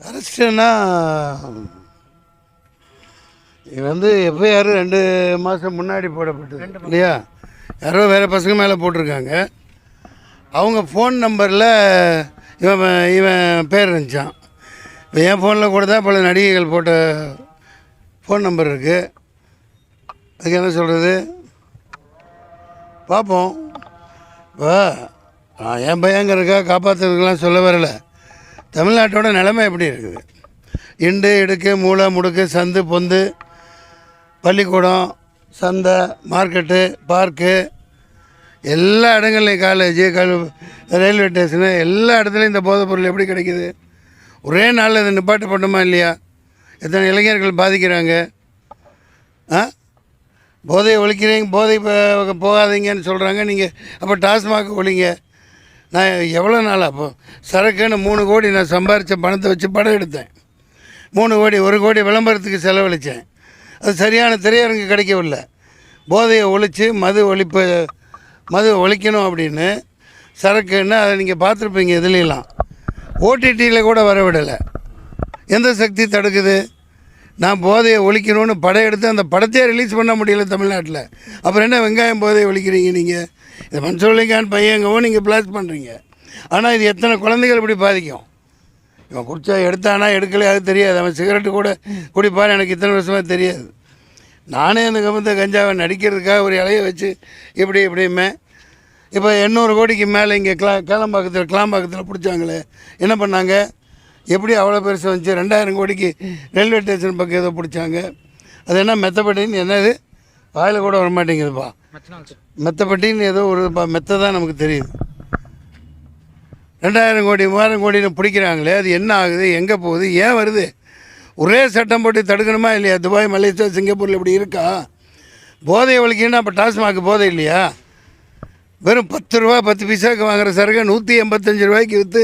விஷயம்னா இது வந்து எஃப்ஐஆர் ரெண்டு மாதம் முன்னாடி போடப்பட்டது இல்லையா? யாரோ வேறு பசங்க மேலே போட்டிருக்காங்க. அவங்க ஃபோன் நம்பரில் இவன் இவன் பேர் இருந்துச்சான் இப்போ என் ஃபோனில் கூட தான் பல நடிகைகள் போட்ட ஃபோன் நம்பர் இருக்குது அதுக்கு என்ன சொல்கிறது பார்ப்போம் இப்போ நான் என் பையங்கிறக்கா காப்பாற்றுறதுக்கெலாம் சொல்ல வரல. தமிழ்நாட்டோட நிலைமை எப்படி இருக்குது? இண்டு இடுக்கு மூளை முடுக்கு சந்து பொந்து பள்ளிக்கூடம் சந்தை மார்க்கெட்டு பார்க்கு எல்லா இடங்கள்லையும் காலேஜு கல் ரயில்வே ஸ்டேஷனு எல்லா இடத்துலையும் இந்த போதைப் பொருள் எப்படி கிடைக்குது? ஒரே நாளில் இதை நிப்பாட்டு பண்ணுமா இல்லையா? எத்தனை இளைஞர்கள் பாதிக்கிறாங்க? ஆ? போதையை ஒழிக்கிறீங்க போதை போகாதீங்கன்னு சொல்கிறாங்க நீங்கள் அப்போ டாஸ்மாக் ஒழிங்க. நான் எவ்வளோ நாள் அப்போ சரக்குன்னு மூணு கோடி நான் சம்பாரித்த பணத்தை வச்சு படம் எடுத்தேன். மூணு கோடி ஒரு கோடி விளம்பரத்துக்கு செலவழித்தேன் அது சரியான திரையரங்கு கிடைக்கவில்லை. போதையை ஒழித்து மது ஒழிப்பு மது ஒழிக்கணும் அப்படின்னு சரக்குன்னு அதை நீங்கள் பார்த்துருப்பீங்க இதுலாம் ஓடிடியில் கூட வர விடலை எந்த சக்தி தடுக்குது? நான் போதையை ஒழிக்கணும்னு படம் எடுத்து அந்த படத்தையே ரிலீஸ் பண்ண முடியல தமிழ்நாட்டில். அப்புறம் என்ன வெங்காயம் போதையை ஒழிக்கிறீங்க நீங்கள் இது மன்சூர்லிகான் பையங்கவும் நீங்கள் பிளாஸ் பண்ணுறீங்க ஆனால் இது எத்தனை குழந்தைகள் இப்படி பாதிக்கும்? இவன் குடிச்சா எடுத்தானா எடுக்கலையா அது தெரியாது. அவன் சிகரெட்டு கூட குடிப்பான்னு எனக்கு இத்தனை வருஷமாக தெரியாது. நானே அந்த கம்பத்தை கஞ்சாவை நடிக்கிறதுக்காக ஒரு இலைய வச்சு இப்படி இப்படியுமே. இப்போ எண்ணூறு கோடிக்கு மேலே இங்கே கிளா கேளம்பாக்கத்தில் கிளாம்பாக்கத்தில் பிடிச்சாங்களே. என்ன பண்ணாங்க? எப்படி அவ்வளோ பெருசு வந்துச்சு? ரெண்டாயிரம் கோடிக்கு ரயில்வே ஸ்டேஷன் பக்கம் ஏதோ பிடிச்சாங்க. அது என்ன மெத்தப்பட்டின்னு என்னது? வாயில் கூட வர மாட்டேங்குதுப்பா மெத்தப்பட்டின்னு ஏதோ ஒரு மெத்த தான் நமக்கு தெரியுது. ரெண்டாயிரம் கோடி மூவாயிரம் கோடின்னு பிடிக்கிறாங்களே அது என்ன ஆகுது? எங்கே போகுது? ஏன் வருது? ஒரே சட்டம் போட்டு தடுக்கணுமா இல்லையா? துபாய் மலேசியா சிங்கப்பூரில் இப்படி இருக்கா? போதை ஒழிக்கணும்னா அப்போ டாஸ்மாக் போதை இல்லையா? வெறும் பத்து ரூபா பத்து பைசாவுக்கு வாங்குற சரக்கு நூற்றி எண்பத்தஞ்சு ரூபாய்க்கு விற்று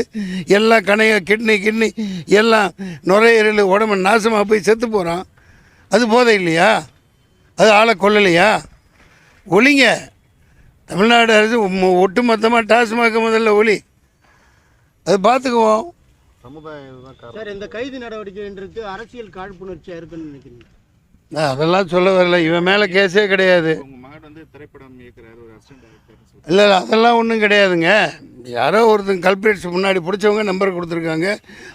எல்லாம் கணைய கிட்னி கிட்னி எல்லாம் நுரையீரல் உடம்பு நாசமாக போய் செத்து போகிறான் அது போதை இல்லையா? அது ஆளை கொல்லலையா? ஒளிங்க. தமிழ்நாடு அரசு ஒட்டு மொத்தமாக டாஸ்மாக முதல்ல ஒளி. அது பார்த்துக்குவோம் சார் இந்த கைது நடவடிக்கைன்றது அரசியல் காழ்ப்புணர்ச்சியா இருக்குன்னு நினைக்கிறீங்க? அதெல்லாம் சொல்ல வரல. இவன் மேலே கேஸே கிடையாது. மகன் வந்து திரைப்படம் இயக்குறாரு ஒரு அசிஸ்டன்ட் டைரக்டர்னு சொல்லி இல்லை இல்லை அதெல்லாம் ஒன்றும் கிடையாதுங்க. யாரோ ஒருத்தங்க கல்பிரேட்ஸ் முன்னாடி பிடிச்சவங்க நம்பர் கொடுத்துருக்காங்க.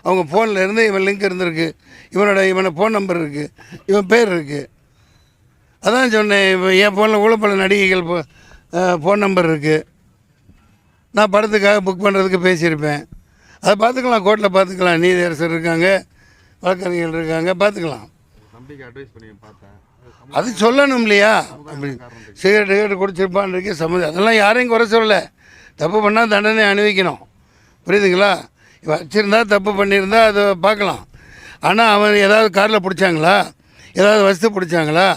அவங்க ஃபோனில் இருந்து இவன் லிங்க் இருந்திருக்கு. இவனோட இவனை ஃபோன் நம்பர் இருக்குது இவன் பேர் இருக்குது அதான் சொன்னேன் இப்போ என் ஃபோனில் கூட பல நடிகைகள் ஃபோன் நம்பர் இருக்குது நான் படத்துக்காக புக் பண்ணுறதுக்கு பேசியிருப்பேன். அதை பார்த்துக்கலாம் கோர்ட்டில் பார்த்துக்கலாம். நீதியரசர் இருக்காங்க வழக்கறிஞர்கள் இருக்காங்க பார்த்துக்கலாம். தம்பிக்கு அட்வைஸ் பண்ணி பார்த்தேன். அது சொல்லணும் இல்லையா? அப்படி சிகரெட் கிகரெட் குடிச்சிருப்பான்னு சம்மதி. அதெல்லாம் யாரையும் குறை சொல்லலை. தப்பு பண்ணால் தண்டனை அனுபவிக்கணும் புரியுதுங்களா? இவன் வச்சுருந்தா தப்பு பண்ணியிருந்தா அதை பார்க்கலாம். ஆனால் அவன் ஏதாவது காரில் பிடிச்சாங்களா? ஏதாவது வசதி பிடிச்சாங்களா?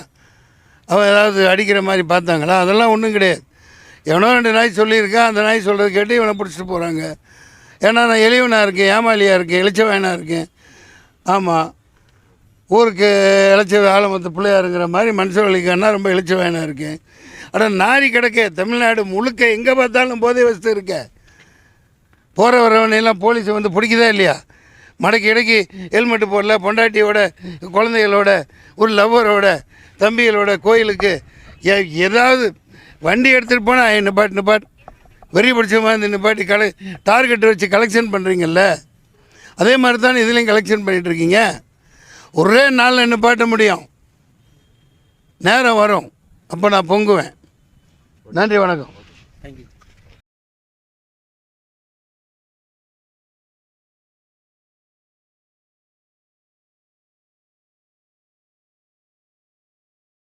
அவன் ஏதாவது அடிக்கிற மாதிரி பார்த்தாங்களா? அதெல்லாம் ஒன்றும் கிடையாது. எவனோ ரெண்டு நாய் சொல்லியிருக்கான் அந்த நாய் சொல்கிறது கேட்டு இவனை பிடிச்சிட்டு போகிறாங்க ஏன்னா நான் எளிவனாக இருக்கேன் ஏமாலியாக இருக்கேன் இளிச்சவனாக இருக்கேன். ஆமாம் ஊருக்கு இளைச்ச ஆலமத்த பிள்ளையாருங்கிற மாதிரி மனுஷவழிக்கானா ரொம்ப இளைச்சவாயனாக இருக்கேன். ஆனால் நாரி கிடக்க தமிழ்நாடு முழுக்க எங்கே பார்த்தாலும் போதை வசதி இருக்க. போகிற வரவனையெல்லாம் போலீஸ் வந்து பிடிக்குதா இல்லையா? மடக்கி இடக்கி ஹெல்மெட்டு போடல பொண்டாட்டியோட குழந்தைகளோட ஒரு லவ்வரோட தம்பிகளோட கோயிலுக்கு ஏதாவது வண்டி எடுத்துகிட்டு போனால் நிப்பாட்டு நிப்பாட்டு. வெறி பிடிச்ச மாதிரி நிப்பாட்டி கலை டார்கெட் வச்சு கலெக்ஷன் பண்ணுறீங்கல்ல அதே மாதிரி தான் இதுலேயும் கலெக்ஷன் பண்ணிகிட்டு இருக்கீங்க? ஒரே நாளில் நிப்பாட்ட முடியும்? நேரம் வரும். அப்போ நான் பொங்குவேன். நன்றி வணக்கம்.